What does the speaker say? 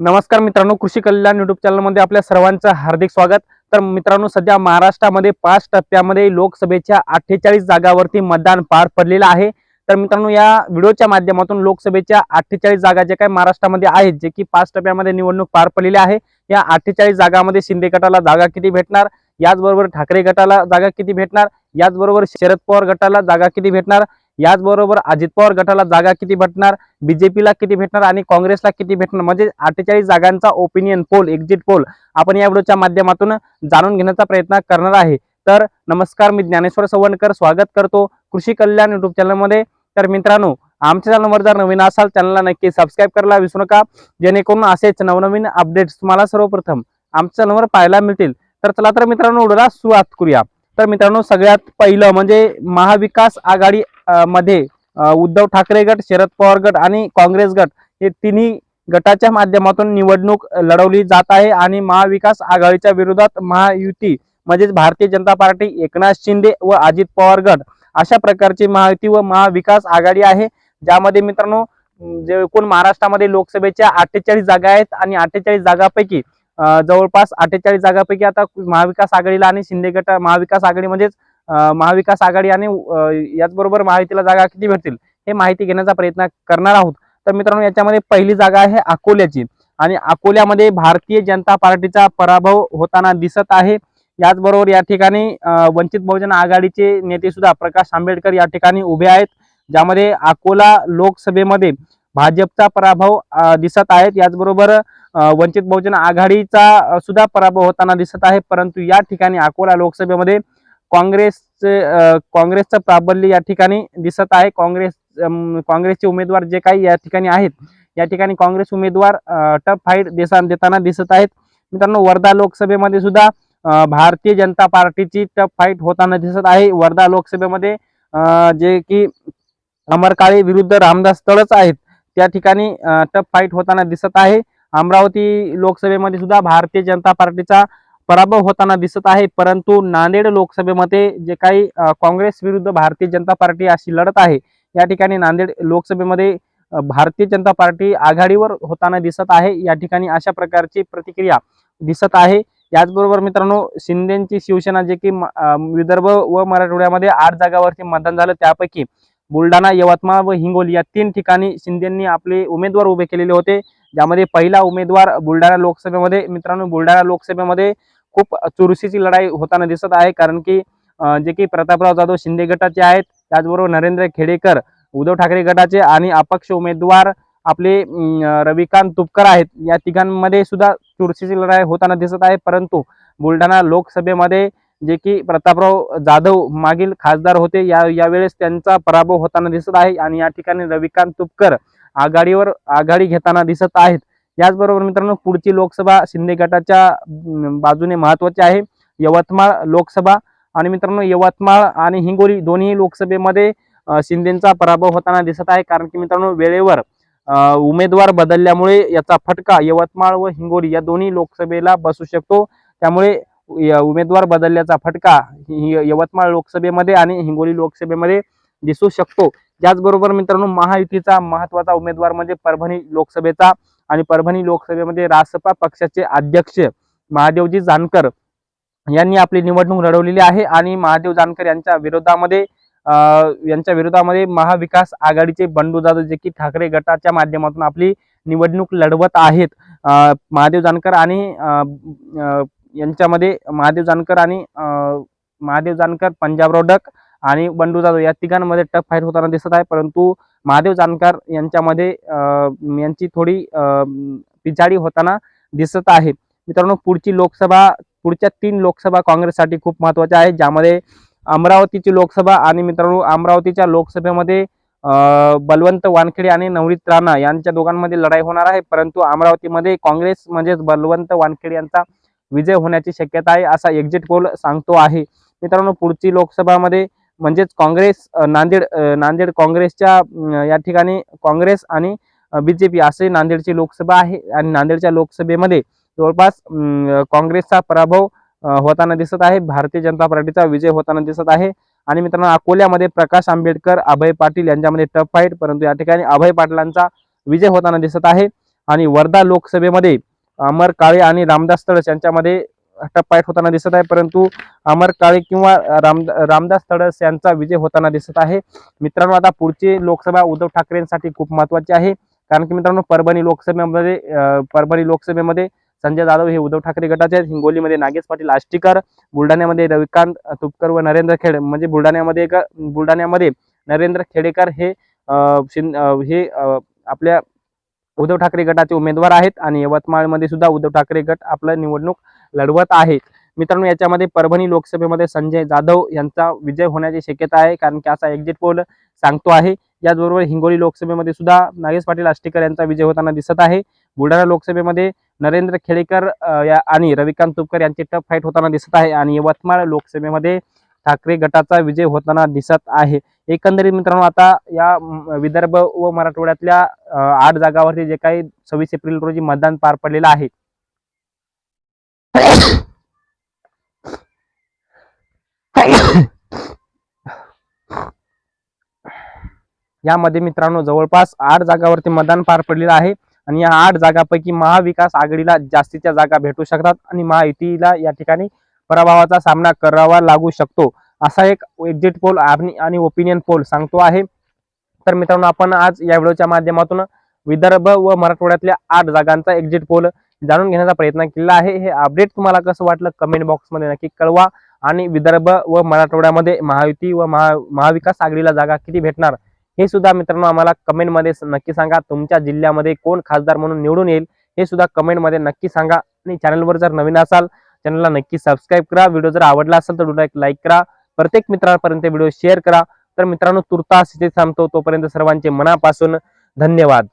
नमस्कार मित्रांनो कृषी कल्याण युट्यूब चॅनलमध्ये आपल्या सर्वांचं हार्दिक स्वागत. तर मित्रांनो सध्या महाराष्ट्रामध्ये पाच टप्प्यामध्ये लोकसभेच्या अठ्ठेचाळीस जागावरती मतदान पार पडलेलं आहे. तर मित्रांनो या व्हिडिओच्या माध्यमातून लोकसभेच्या अठ्ठेचाळीस जागा जे काही महाराष्ट्रामध्ये आहेत जे की पाच टप्प्यामध्ये निवडणूक पार पडलेली आहे या अठ्ठेचाळीस जागामध्ये शिंदे गटाला जागा किती भेटणार? याचबरोबर ठाकरे गटाला जागा किती भेटणार? याचबरोबर शरद पवार गटाला जागा किती भेटणार? याचबरोबर अजित पवार गटाला जागा किती भेटणार बीजेपीला किती भेटणार आणि काँग्रेसला किती भेटणार? म्हणजे अठ्ठेचाळीस जागांचा ओपिनियन पोल एक्झिट पोल आपण या व्हिडिओच्या माध्यमातून जाणून घेण्याचा प्रयत्न करणार आहे. तर नमस्कार मी ज्ञानेश्वर सवणकर. स्वागत करतो कृषी कल्याण युट्यूब चॅनलमध्ये तर मित्रांनो आमच्या चॅनलवर जर नवीन असाल चॅनलला नक्की सबस्क्राईब करायला विसरू नका. जेणेकरून असेच नवनवीन अपडेट्स तुम्हाला सर्वप्रथम आमच्या चॅनलवर पाहायला मिळतील. तर चला तर मित्रांनो व्हिडिओला सुरुवात करूया. तर मित्रांनो सगळ्यात पहिलं म्हणजे महाविकास आघाडी मध्ये उद्धव ठाकरे गट शरद पवार गट आणि काँग्रेस गट हे तिन्ही गटाच्या माध्यमातून निवडणूक लढवली जात आहे आणि महाविकास आघाडीच्या विरोधात महायुती म्हणजेच भारतीय जनता पार्टी एकनाथ शिंदे व अजित पवार गट अशा प्रकारची महायुती व महाविकास आघाडी आहे. ज्यामध्ये मित्रांनो जे एकूण महाराष्ट्रामध्ये लोकसभेच्या अठ्ठेचाळीस जागा आहेत आणि अठ्ठेचाळीस जागापैकी जवळपास अठ्ठेचाळीस जागापैकी आता महाविकास आघाडीला आणि शिंदे गट महाविकास आघाडी म्हणजेच महाविकास आघाडी आणि याचबरोबर महायुतीला जागा किती भेटतील हे माहिती घेण्याचा प्रयत्न करणार आहोत. तर मित्रांनो याच्यामध्ये पहिली जागा आहे अकोल्याची. आणि अकोल्यामध्ये भारतीय जनता पार्टीचा पराभव होताना दिसत आहे. याचबरोबर या ठिकाणी वंचित बहुजन आघाडीचे नेते सुद्धा प्रकाश आंबेडकर या ठिकाणी उभे आहेत. ज्यामध्ये अकोला लोकसभेमध्ये भाजपचा पराभव दिसत आहेत. याचबरोबर वंचित बहुजन आघाडीचा सुद्धा पराभव होताना दिसत आहे. परंतु या ठिकाणी अकोला लोकसभेमध्ये काँग्रेसचे काँग्रेसचं प्राबल्य या ठिकाणी दिसत आहे. काँग्रेस काँग्रेसचे उमेदवार जे काही या ठिकाणी आहेत या ठिकाणी काँग्रेस उमेदवार टप फाईट देसा देताना दिसत आहेत. मित्रांनो वर्धा लोकसभेमध्ये सुद्धा भारतीय जनता पार्टीची टप फाईट होताना दिसत आहे. वर्धा लोकसभेमध्ये जे की अमर काळे विरुद्ध रामदास तळच आहेत त्या ठिकाणी टफ फाईट होताना दिसत आहे. अमरावती लोकसभेमध्ये सुद्धा भारतीय जनता पार्टीचा पराभव होताना दिसत आहे. परंतु नांदेड लोकसभेमध्ये जे काही काँग्रेस विरुद्ध भारतीय जनता पार्टी अशी लढत आहे या ठिकाणी नांदेड लोकसभेमध्ये भारतीय जनता पार्टी आघाडीवर होताना दिसत आहे. या ठिकाणी अशा प्रकारची प्रतिक्रिया दिसत आहे. याचबरोबर मित्रांनो शिंदेची शिवसेना जे की विदर्भ व मराठवाड्यामध्ये आठ जागावरती मतदान झालं. त्यापैकी बुलढाणा यवतमाळ व हिंगोली या तीन ठिकाणी शिंदेंनी आपले उमेदवार उभे केलेले होते. ज्यामध्ये पहिला उमेदवार बुलढाणा लोकसभेमध्ये मित्रांनो बुलढाणा लोकसभेमध्ये खूप चुरशीची लढाई होताना दिसत आहे कारण की जे की प्रतापराव जाधव शिंदे गटाचे आहेत त्याचबरोबर नरेंद्र खेडेकर उद्धव ठाकरे गटाचे आणि अपक्ष उमेदवार आपले रविकांत तुपकर आहेत. या तिघांमध्ये सुद्धा चुरशीची लढाई होताना दिसत आहे परंतु बुलढाणा लोकसभेमध्ये जे की प्रतापराव जाधव मागील खासदार होते या यावेळेस त्यांचा पराभव होताना दिसत आहे आणि या ठिकाणी रविकांत तुपकर आघाडीवर आघाडी घेताना दिसत आहेत. याचबरोबर मित्रांनो पुढची लोकसभा शिंदे गटाच्या बाजूने महत्वाची आहे यवतमाळ लोकसभा. आणि मित्रांनो यवतमाळ आणि हिंगोली दोन्ही लोकसभेमध्ये शिंदेचा पराभव होताना दिसत आहे. कारण की मित्रांनो वेळेवर उमेदवार बदलल्यामुळे याचा फटका यवतमाळ व हिंगोली या दोन्ही लोकसभेला बसू शकतो. त्यामुळे य- उमेदवार बदलल्याचा फटका यवतमाळ लोकसभेमध्ये आणि हिंगोली लोकसभेमध्ये दिसू शकतो. त्याचबरोबर मित्रांनो महायुतीचा महत्त्वाचा उमेदवार म्हणजे परभणी लोकसभेचा आणि परभणी लोकसभेमध्ये रासपा पक्षाचे अध्यक्ष महादेवजी जानकर यांनी आपली निवडणूक लढवलेली आहे आणि महादेव जानकर यांच्या विरोधामध्ये यांच्या विरोधामध्ये महाविकास आघाडीचे बंडू जाधव जे की ठाकरे गटाच्या माध्यमातून आपली निवडणूक लढवत आहेत. महादेव जानकर आणि यांच्यामध्ये महादेव जानकर आणि महादेव जानकर पंजाबराव डक आणि बंडू जाधव या तिघांमध्ये टफ फाईट होताना दिसत आहे परंतु महादेव जानकर यांच्यामध्ये यांची थोडी पिछाडी होताना दिसत आहे. मित्रांनो पुढची लोकसभा पुढच्या तीन लोकसभा काँग्रेससाठी खूप महत्त्वाच्या आहेत ज्यामध्ये अमरावतीची लोकसभा आणि मित्रांनो अमरावतीच्या लोकसभेमध्ये बलवंत वानखेडे आणि नवनीत राणा यांच्या दोघांमध्ये लढाई होणार आहे परंतु अमरावतीमध्ये काँग्रेस म्हणजेच बलवंत वानखेडे यांचा विजय होण्याची शक्यता आहे असा एक्झिट पोल सांगतो आहे. मित्रांनो पुढची लोकसभामध्ये म्हणजेच काँग्रेस नांदेड नांदेड काँग्रेसच्या या ठिकाणी काँग्रेस आणि बीजेपी असे नांदेडची लोकसभा आहे आणि नांदेडच्या लोकसभेमध्ये जवळपास काँग्रेसचा पराभव होताना दिसत आहे. भारतीय जनता पार्टीचा विजय होताना दिसत आहे. आणि मित्रांनो अकोल्यामध्ये प्रकाश आंबेडकर अभय पाटील यांच्यामध्ये टफ फाईट परंतु या ठिकाणी अभय पाटलांचा विजय होताना दिसत आहे. आणि वर्धा लोकसभेमध्ये अमर काळे आणि रामदास तळस यांच्यामध्ये टप होताना दिसत आहे परंतु अमर काळे किंवा राम रामदास तडस यांचा विजय होताना दिसत आहे. मित्रांनो आता पुढची लोकसभा उद्धव ठाकरेंसाठी खूप महत्वाची आहे. कारण की मित्रांनो परभणी लोकसभेमध्ये परभणी लोकसभेमध्ये संजय जाधव हे उद्धव ठाकरे गटाचे आहेत. हिंगोलीमध्ये नागेश पाटील आष्टीकर बुलढाण्यामध्ये रविकांत तुपकर व नरेंद्र खेड म्हणजे बुलढाण्यामध्ये एक बुलढाण्यामध्ये नरेंद्र खेडेकर हे हे आपल्या उद्धव ठाकरे गटाचे उमेदवार आहेत. आणि यवतमाळमध्ये सुद्धा उद्धव ठाकरे गट आपलं निवडणूक लढवत आहे मित्रांनो याच्यामध्ये परभणी लोकसभेमध्ये संजय जाधव यांचा विजय होण्याची शक्यता आहे. कारण की असा एक्झिट पोल सांगतो आहे. याचबरोबर हिंगोली लोकसभेमध्ये सुद्धा नागेश पाटील आष्टीकर यांचा विजय होताना दिसत आहे. बुलढाणा लोकसभेमध्ये नरेंद्र खेडेकर या आणि रविकांत तुपकर यांची टफ फाईट होताना दिसत आहे. आणि यवतमाळ लोकसभेमध्ये ठाकरे गटाचा विजय होताना दिसत आहे. एकंदरीत मित्रांनो आता या विदर्भ व मराठवाड्यातल्या आठ जागावरती जे काही सव्वीस एप्रिल रोजी मतदान पार पडलेलं आहे. यामध्ये मित्रांनो जवळपास आठ जागावरती मतदान पार पडलेलं आहे आणि या आठ जागापैकी महाविकास आघाडीला जास्तीच्या जागा भेटू शकतात आणि महायुतीला या ठिकाणी पराभवाचा सामना करावा लागू शकतो. असा एक एक्झिट पोल आणि आणि ओपिनियन पोल सांगतो आहे. तर मित्रांनो आपण आज या व्हिडिओच्या माध्यमातून विदर्भ व मराठवाड्यातल्या आठ जागांचा एक्झिट पोल जाणून घेण्याचा प्रयत्न केला आहे. हे अपडेट तुम्हाला कसं वाटलं? कमेंट बॉक्समध्ये नक्की कळवा. आणि विदर्भ व मराठवाड्यामध्ये महायुती व महा महाविकास आघाडीला जागा किती भेटणार? हे सुद्धा मित्रांनो आम्हाला कमेंटमध्ये नक्की सांगा. तुमच्या जिल्ह्यामध्ये कोण खासदार म्हणून निवडून येईल हे सुद्धा कमेंटमध्ये नक्की सांगा. आणि चॅनलवर जर नवीन असाल चॅनलला नक्की सबस्क्राईब करा. व्हिडिओ जर आवडला असेल तर व्हिडिओ एक लाईक करा. प्रत्येक मित्रांपर्यंत व्हिडिओ शेअर करा. तर मित्रांनो तुर्तास इथे थांबतो. तोपर्यंत सर्वांचे मनापासून धन्यवाद.